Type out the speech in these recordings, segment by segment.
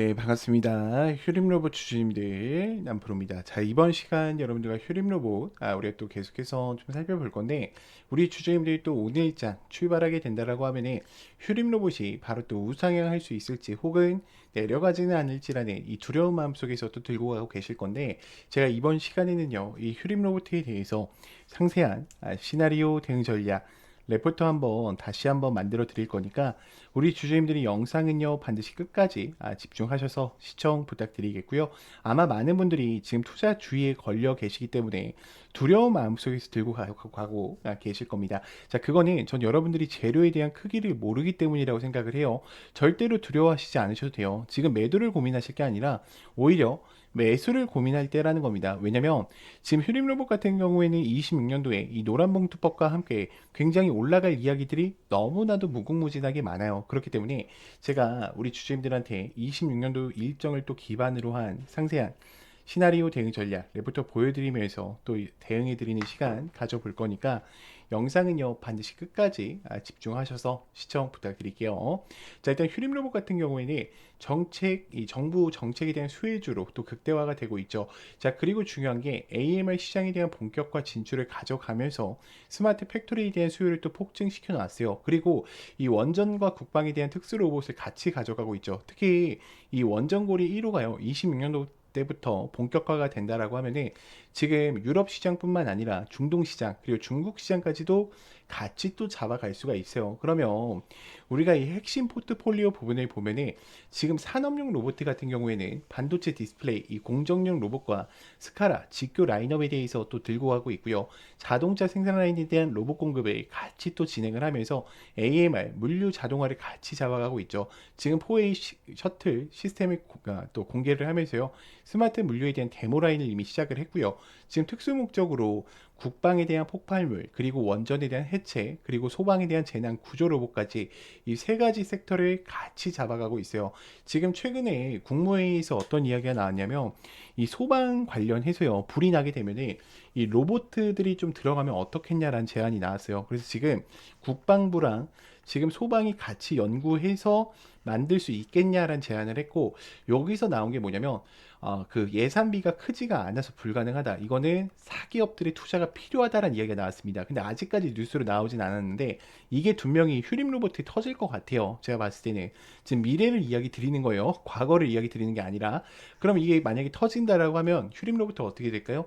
네, 반갑습니다. 휴림 로봇 주주님들 남프로입니다. 자, 이번 시간 여러분들과 휴림 로봇 아, 우리가 또 계속해서 좀 살펴볼 건데 우리 주주님들이 또 오늘장 출발하게 된다라고 하면은 휴림 로봇이 바로 또 우상향할 수 있을지 혹은 내려가지는 않을지라는 이 두려운 마음 속에서 또 들고 가고 계실 건데 제가 이번 시간에는요 이 휴림 로봇에 대해서 상세한 아, 시나리오 대응 전략 레포터 한번 다시 한번 만들어 드릴 거니까 우리 주주님들이 영상은요 반드시 끝까지 아, 집중하셔서 시청 부탁드리겠고요. 아마 많은 분들이 지금 투자 주의에 걸려 계시기 때문에 두려운 마음속에서 들고 가고, 아, 계실 겁니다. 자, 그거는 전 여러분들이 재료에 대한 크기를 모르기 때문이라고 생각을 해요. 절대로 두려워하시지 않으셔도 돼요. 지금 매도를 고민하실 게 아니라 오히려 매수를 고민할 때라는 겁니다. 왜냐면 지금 휴림 로봇 같은 경우에는 26년도에 이 노란 봉투법과 함께 굉장히 올라갈 이야기들이 너무나도 무궁무진하게 많아요. 그렇기 때문에 제가 우리 주주님들한테 26년도 일정을 또 기반으로 한 상세한 시나리오 대응 전략 레부터 보여드리면서 또 대응해드리는 시간 가져볼 거니까 영상은요 반드시 끝까지 아, 집중하셔서 시청 부탁드릴게요. 자 일단 휴림 로봇 같은 경우에는 정책 이 정부 정책에 대한 수혜주로 또 극대화가 되고 있죠. 자 그리고 중요한 게 AMR 시장에 대한 본격화 진출을 가져가면서 스마트 팩토리에 대한 수요를 또 폭증시켜 놨어요. 그리고 이 원전과 국방에 대한 특수 로봇을 같이 가져가고 있죠. 특히 이 원전고리 1호가요 26년도 때부터 본격화가 된다라고 하면은 지금 유럽 시장뿐만 아니라 중동 시장 그리고 중국 시장까지도 같이 또 잡아갈 수가 있어요. 그러면 우리가 이 핵심 포트폴리오 부분을 보면은 지금 산업용 로봇 같은 경우에는 반도체 디스플레이, 이 공정용 로봇과 스카라, 직교 라인업에 대해서 또 들고 가고 있고요. 자동차 생산 라인에 대한 로봇 공급을 같이 또 진행을 하면서 AMR, 물류 자동화를 같이 잡아가고 있죠. 지금 4A 셔틀 시스템을 아, 또 공개를 하면서요. 스마트 물류에 대한 데모 라인을 이미 시작을 했고요. 지금 특수 목적으로 국방에 대한 폭발물, 그리고 원전에 대한 해체, 그리고 소방에 대한 재난 구조 로봇까지 이 세 가지 섹터를 같이 잡아가고 있어요. 지금 최근에 국무회의에서 어떤 이야기가 나왔냐면 이 소방 관련해서요. 불이 나게 되면은 이 로봇들이 좀 들어가면 어떻겠냐라는 제안이 나왔어요. 그래서 지금 국방부랑 지금 소방이 같이 연구해서 만들 수 있겠냐라는 제안을 했고 여기서 나온 게 뭐냐면 어, 그 예산비가 크지가 않아서 불가능하다. 이거는 사기업들의 투자가 필요하다라는 이야기가 나왔습니다. 근데 아직까지 뉴스로 나오진 않았는데 이게 분명히 휴림 로봇이 터질 것 같아요. 제가 봤을 때는 지금 미래를 이야기 드리는 거예요. 과거를 이야기 드리는 게 아니라 그럼 이게 만약에 터진다라고 하면 휴림 로봇 어떻게 될까요?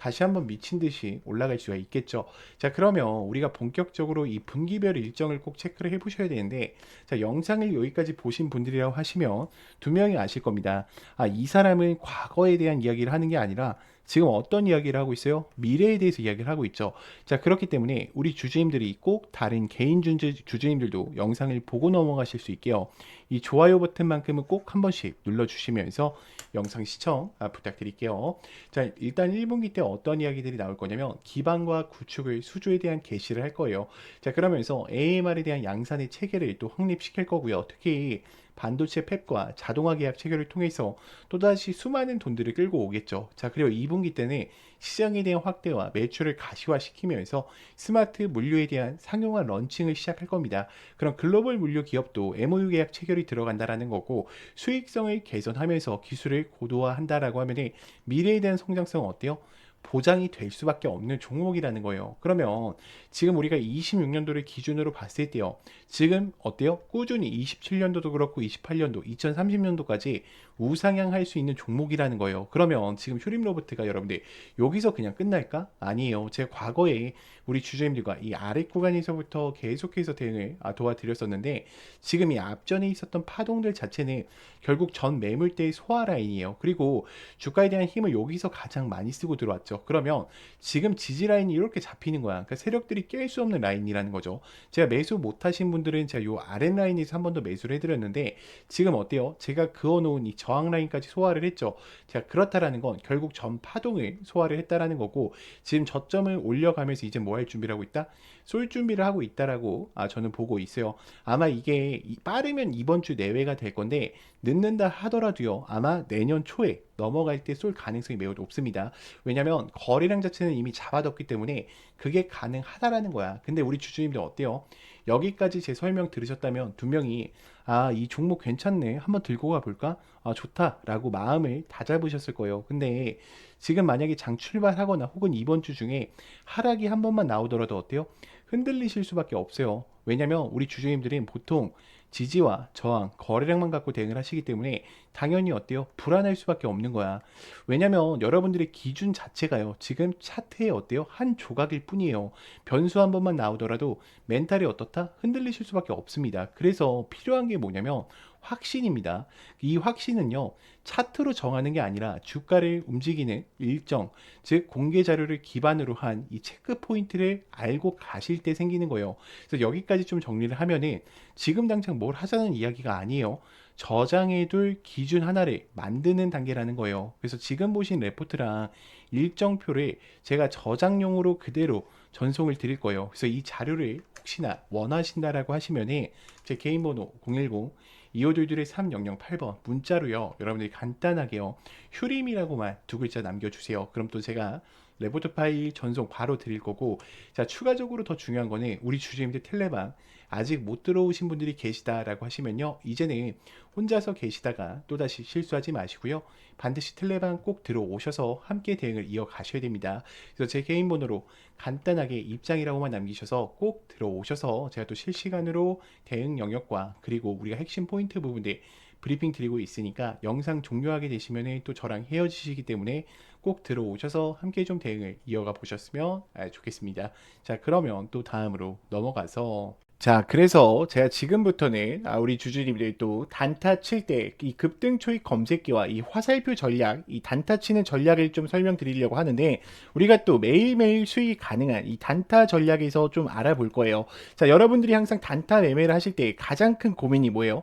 다시 한번 미친 듯이 올라갈 수가 있겠죠. 자, 그러면 우리가 본격적으로 이 분기별 일정을 꼭 체크를 해 보셔야 되는데, 자, 영상을 여기까지 보신 분들이라고 하시면 두 명이 아실 겁니다. 아, 이 사람은 과거에 대한 이야기를 하는 게 아니라 지금 어떤 이야기를 하고 있어요? 미래에 대해서 이야기를 하고 있죠. 자, 그렇기 때문에 우리 주주님들이 꼭 다른 개인 주주, 주주님들도 영상을 보고 넘어가실 수 있게요. 이 좋아요 버튼만큼은 꼭 한 번씩 눌러주시면서 영상 시청 아, 부탁드릴게요. 자, 일단 1분기 때 어떤 이야기들이 나올 거냐면 기반과 구축을 수주에 대한 게시를 할 거예요. 자, 그러면서 AMR에 대한 양산의 체계를 또 확립시킬 거고요. 특히 반도체 팹과 자동화 계약 체결을 통해서 또다시 수많은 돈들을 끌고 오겠죠. 자, 그리고 2분기 때는 시장에 대한 확대와 매출을 가시화시키면서 스마트 물류에 대한 상용화 런칭을 시작할 겁니다. 그럼 글로벌 물류 기업도 MOU 계약 체결이 들어간다라는 거고 수익성을 개선하면서 기술을 고도화한다라고 하면 미래에 대한 성장성은 어때요? 보장이 될 수밖에 없는 종목이라는 거예요. 그러면 지금 우리가 26년도를 기준으로 봤을 때요. 지금 어때요? 꾸준히 27년도도 그렇고 28년도, 2030년도까지 우상향할 수 있는 종목이라는 거예요. 그러면 지금 휴림 로버트가 여러분들 여기서 그냥 끝날까? 아니에요. 제가 과거에 우리 주주님들과 이 아래 구간에서부터 계속해서 대응을 아, 도와드렸었는데 지금 이 앞전에 있었던 파동들 자체는 결국 전 매물대의 소화 라인이에요. 그리고 주가에 대한 힘을 여기서 가장 많이 쓰고 들어왔죠. 그러면 지금 지지 라인이 이렇게 잡히는 거야. 그러니까 세력들이 깰 수 없는 라인이라는 거죠. 제가 매수 못 하신 분들은 제가 요 아랫 라인에서 한 번 더 매수를 해드렸는데 지금 어때요? 제가 그어놓은 이 저항 라인까지 소화를 했죠. 제가 그렇다라는 건 결국 전 파동을 소화를 했다라는 거고 지금 저점을 올려가면서 이제 뭐할 준비를 하고 있다? 쏠 준비를 하고 있다라고 아, 저는 보고 있어요. 아마 이게 빠르면 이번 주 내외가 될 건데 늦는다 하더라도요 아마 내년 초에 넘어갈 때 쏠 가능성이 매우 높습니다. 왜냐면 거래량 자체는 이미 잡아뒀기 때문에 그게 가능하다라는 거야. 근데 우리 주주님들 어때요? 여기까지 제 설명 들으셨다면 두 명이 아, 이 종목 괜찮네. 한번 들고 가 볼까? 아, 좋다라고 마음을 다 잡으셨을 거예요. 근데 지금 만약에 장 출발하거나 혹은 이번 주 중에 하락이 한 번만 나오더라도 어때요? 흔들리실 수밖에 없어요. 왜냐면 우리 주주님들은 보통 지지와 저항, 거래량만 갖고 대응을 하시기 때문에 당연히 어때요? 불안할 수밖에 없는 거야. 왜냐면 여러분들의 기준 자체가요. 지금 차트에 어때요? 한 조각일 뿐이에요. 변수 한 번만 나오더라도 멘탈이 어떻다? 흔들리실 수밖에 없습니다. 그래서 필요한 게 뭐냐면 확신입니다. 이 확신은요, 차트로 정하는 게 아니라 주가를 움직이는 일정, 즉 공개 자료를 기반으로 한 이 체크 포인트를 알고 가실 때 생기는 거예요. 그래서 여기까지 좀 정리를 하면은 지금 당장 뭘 하자는 이야기가 아니에요. 저장해둘 기준 하나를 만드는 단계라는 거예요. 그래서 지금 보신 레포트랑 일정표를 제가 저장용으로 그대로 전송을 드릴 거예요. 그래서 이 자료를 혹시나 원하신다라고 하시면은 제 개인 번호 010 2522의 3008번 문자로요. 여러분들이 간단하게요. 휴림이라고만 두 글자 남겨주세요. 그럼 또 제가 레포트 파일 전송 바로 드릴 거고 자 추가적으로 더 중요한 거는 우리 주주님들 텔레방 아직 못 들어오신 분들이 계시다라고 하시면요. 이제는 혼자서 계시다가 또다시 실수하지 마시고요. 반드시 텔레방 꼭 들어오셔서 함께 대응을 이어가셔야 됩니다. 그래서 제 개인 번호로 간단하게 입장이라고만 남기셔서 꼭 들어오셔서 제가 또 실시간으로 대응 영역과 그리고 우리가 핵심 포인트 부분들 브리핑 드리고 있으니까 영상 종료하게 되시면 또 저랑 헤어지시기 때문에 꼭 들어오셔서 함께 좀 대응을 이어가 보셨으면 아, 좋겠습니다. 자, 그러면 또 다음으로 넘어가서 자, 그래서 제가 지금부터는 아, 우리 주주님들이 또 단타 칠 때 이 급등 초입 검색기와 이 화살표 전략, 이 단타 치는 전략을 좀 설명드리려고 하는데 우리가 또 매일매일 수익이 가능한 이 단타 전략에서 좀 알아볼 거예요. 자, 여러분들이 항상 단타 매매를 하실 때 가장 큰 고민이 뭐예요?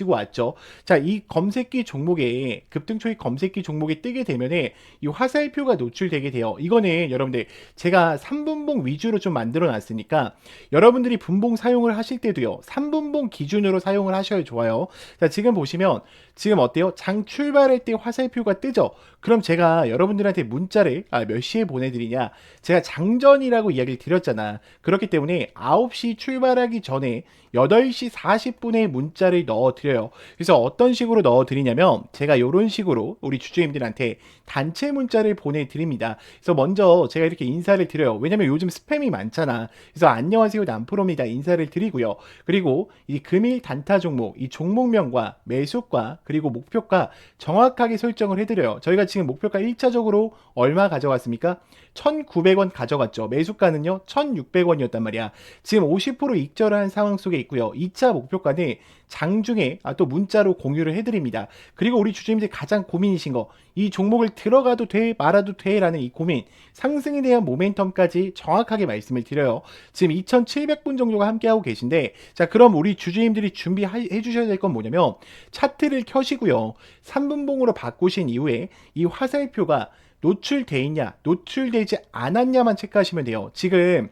왔죠. 자, 이 검색기 종목에 급등 초입 검색기 종목에 뜨게 되면은 이 화살표가 노출되게 돼요. 이거는 여러분들 제가 3분봉 위주로 좀 만들어 놨으니까 여러분들이 분봉 사용을 하실 때도요. 3분봉 기준으로 사용을 하셔야 좋아요. 자, 지금 보시면 지금 어때요? 장 출발할 때 화살표가 뜨죠? 그럼 제가 여러분들한테 문자를 아, 몇 시에 보내드리냐? 제가 장전이라고 이야기를 드렸잖아. 그렇기 때문에 9시 출발하기 전에 8시 40분에 문자를 넣어드려 요. 그래서 어떤 식으로 넣어드리냐면 제가 이런 식으로 우리 주주님들한테 단체 문자를 보내드립니다. 그래서 먼저 제가 이렇게 인사를 드려요. 왜냐면 요즘 스팸이 많잖아. 그래서 안녕하세요 남프로입니다. 인사를 드리고요. 그리고 이 금일 단타 종목, 이 종목명과 매수가 그리고 목표가 정확하게 설정을 해드려요. 저희가 지금 목표가 1차적으로 얼마 가져갔습니까? 1,900원 가져갔죠. 매수가는요, 1,600원이었단 말이야. 지금 50% 익절한 상황 속에 있고요. 2차 목표가는 장중에 아, 또 문자로 공유를 해드립니다. 그리고 우리 주주님들 가장 고민이신 거, 이 종목을 들어가도 돼, 말아도 돼, 라는 이 고민, 상승에 대한 모멘텀까지 정확하게 말씀을 드려요. 지금 2,700분 정도가 함께하고 계신데, 자, 그럼 우리 주주님들이 준비해 주셔야 될 건 뭐냐면, 차트를 켜시고요. 3분봉으로 바꾸신 이후에 이 화살표가 노출돼 있냐, 노출되지 않았냐만 체크하시면 돼요. 지금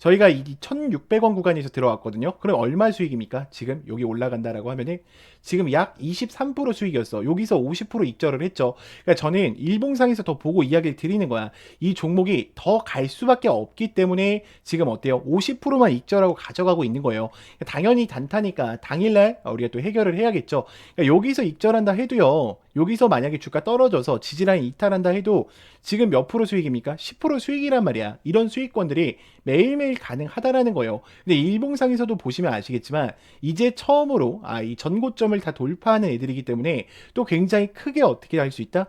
저희가 이 1,600원 구간에서 들어왔거든요. 그럼 얼마 수익입니까? 지금 여기 올라간다라고 하면은 지금 약 23% 수익이었어. 여기서 50% 익절을 했죠. 그러니까 저는 일봉상에서 더 보고 이야기를 드리는 거야. 이 종목이 더 갈 수밖에 없기 때문에 지금 어때요? 50%만 익절하고 가져가고 있는 거예요. 그러니까 당연히 단타니까 당일날 우리가 또 해결을 해야겠죠. 그러니까 여기서 익절한다 해도요. 여기서 만약에 주가 떨어져서 지지라인 이탈한다 해도 지금 몇 프로 수익입니까? 10% 수익이란 말이야. 이런 수익권들이 매일매일 가능하다라는 거예요. 근데 일봉상에서도 보시면 아시겠지만 이제 처음으로 아, 이 전고점을 다 돌파하는 애들이기 때문에 또 굉장히 크게 어떻게 할 수 있다?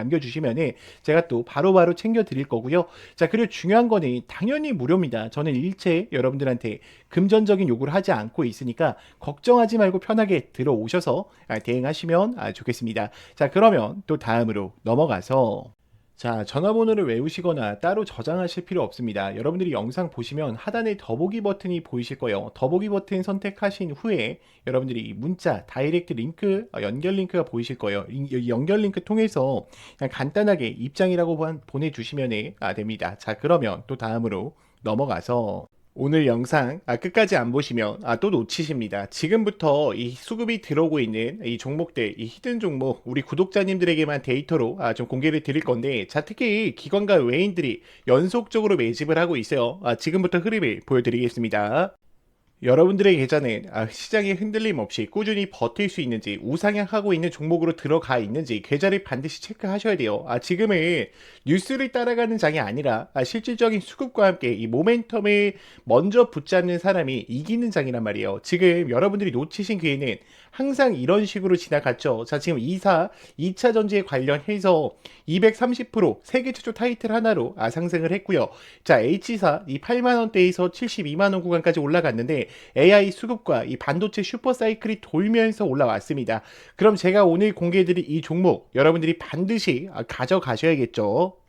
남겨주시면은 제가 또 바로바로 챙겨 드릴 거고요. 자, 그리고 중요한 거는 당연히 무료입니다. 저는 일체 여러분들한테 금전적인 요구를 하지 않고 있으니까 걱정하지 말고 편하게 들어오셔서 아, 대응하시면 아, 좋겠습니다. 자, 그러면 또 다음으로 넘어가서 자, 전화번호를 외우시거나 따로 저장하실 필요 없습니다. 여러분들이 영상 보시면 하단에 더보기 버튼이 보이실 거예요. 더보기 버튼 선택하신 후에 여러분들이 문자, 다이렉트 링크, 어, 연결 링크가 보이실 거예요. 이 연결 링크 통해서 그냥 간단하게 입장이라고 보- 보내주시면 아, 됩니다. 자, 그러면 또 다음으로 넘어가서 오늘 영상 아, 끝까지 안 보시면 아, 또 놓치십니다. 지금부터 이 수급이 들어오고 있는 이 종목들, 이 히든 종목 우리 구독자님들에게만 데이터로 아, 좀 공개를 드릴 건데 자 특히 기관과 외인들이 연속적으로 매집을 하고 있어요. 아, 지금부터 흐름을 보여드리겠습니다. 여러분들의 계좌는 아, 시장에 흔들림 없이 꾸준히 버틸 수 있는지 우상향하고 있는 종목으로 들어가 있는지 계좌를 반드시 체크하셔야 돼요. 아, 지금은 뉴스를 따라가는 장이 아니라 아, 실질적인 수급과 함께 이 모멘텀을 먼저 붙잡는 사람이 이기는 장이란 말이에요. 지금 여러분들이 놓치신 기회는 항상 이런 식으로 지나갔죠. 자, 지금 2사, 2차 전지에 관련해서 230% 세계 최초 타이틀 하나로 아, 상승을 했고요. 자, H사 이 8만 원대에서 72만 원 구간까지 올라갔는데 AI 수급과 이 반도체 슈퍼 사이클이 돌면서 올라왔습니다. 그럼 제가 오늘 공개해드릴 이 종목 여러분들이 반드시 아, 가져가셔야겠죠.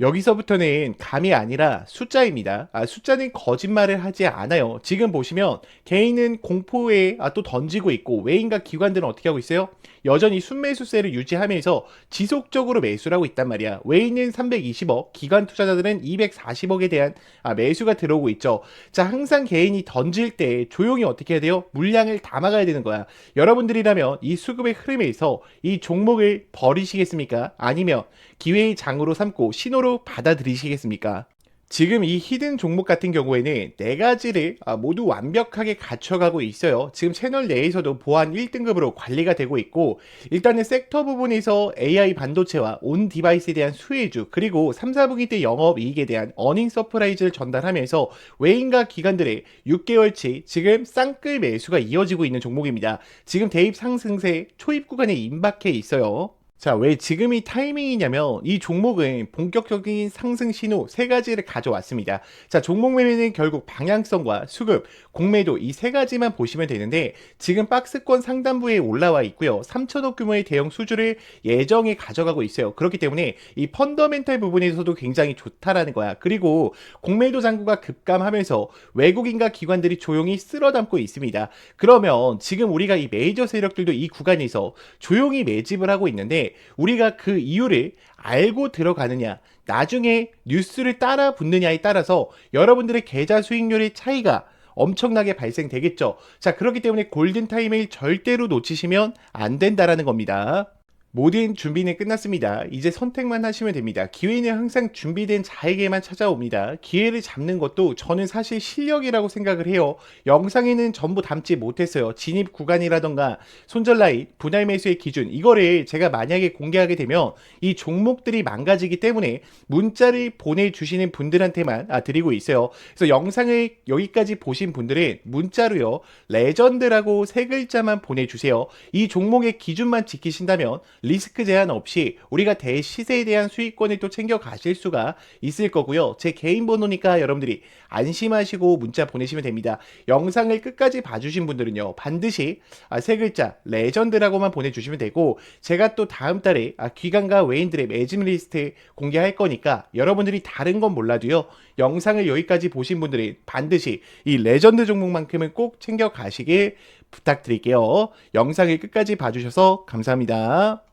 여기서부터는 감이 아니라 숫자입니다. 아, 숫자는 거짓말을 하지 않아요. 지금 보시면 개인은 공포에 아, 또 던지고 있고 외인과 기관들은 어떻게 하고 있어요? 여전히 순매수세를 유지하면서 지속적으로 매수를 하고 있단 말이야. 외인은 320억, 기관 투자자들은 240억에 대한 아, 매수가 들어오고 있죠. 자, 항상 개인이 던질 때 조용히 어떻게 해야 돼요? 물량을 담아가야 되는 거야. 여러분들이라면 이 수급의 흐름에서 이 종목을 버리시겠습니까? 아니면 기회의 장으로 삼고 신호로 받아들이시겠습니까? 지금 이 히든 종목 같은 경우에는 네 가지를 아, 모두 완벽하게 갖춰가고 있어요. 지금 채널 내에서도 보안 1등급으로 관리가 되고 있고 일단은 섹터 부분에서 AI 반도체와 온 디바이스에 대한 수혜주 그리고 3, 4분기 때 영업 이익에 대한 어닝 서프라이즈를 전달하면서 외인과 기관들의 6개월치 지금 쌍끌 매수가 이어지고 있는 종목입니다. 지금 대입 상승세 초입 구간에 임박해 있어요. 자, 왜 지금이 타이밍이냐면 이 종목은 본격적인 상승 신호 세 가지를 가져왔습니다. 자, 종목 매매는 결국 방향성과 수급, 공매도 이 세 가지만 보시면 되는데 지금 박스권 상단부에 올라와 있고요. 3천억 규모의 대형 수주를 예정에 가져가고 있어요. 그렇기 때문에 이 펀더멘탈 부분에서도 굉장히 좋다라는 거야. 그리고 공매도 잔고가 급감하면서 외국인과 기관들이 조용히 쓸어 담고 있습니다. 그러면 지금 우리가 이 메이저 세력들도 이 구간에서 조용히 매집을 하고 있는데 우리가 그 이유를 알고 들어가느냐, 나중에 뉴스를 따라 붙느냐에 따라서 여러분들의 계좌 수익률의 차이가 엄청나게 발생되겠죠. 자, 그렇기 때문에 골든타임을 절대로 놓치시면 안 된다라는 겁니다. 모든 준비는 끝났습니다. 이제 선택만 하시면 됩니다. 기회는 항상 준비된 자에게만 찾아옵니다. 기회를 잡는 것도 저는 사실 실력이라고 생각을 해요. 영상에는 전부 담지 못했어요. 진입 구간이라던가 손절 라인, 분할 매수의 기준 이거를 제가 만약에 공개하게 되면 이 종목들이 망가지기 때문에 문자를 보내주시는 분들한테만 아, 드리고 있어요. 그래서 영상을 여기까지 보신 분들은 문자로요 레전드라고 세 글자만 보내주세요. 이 종목의 기준만 지키신다면 리스크 제한 없이 우리가 대시세에 대한 수익권을 또 챙겨 가실 수가 있을 거고요. 제 개인 번호니까 여러분들이 안심하시고 문자 보내시면 됩니다. 영상을 끝까지 봐주신 분들은요, 반드시 아, 세 글자 레전드라고만 보내주시면 되고, 제가 또 다음 달에 아, 기관과 외인들의 매짐 리스트 공개할 거니까 여러분들이 다른 건 몰라도요, 영상을 여기까지 보신 분들이 반드시 이 레전드 종목만큼은 꼭 챙겨 가시길 부탁드릴게요. 영상을 끝까지 봐주셔서 감사합니다.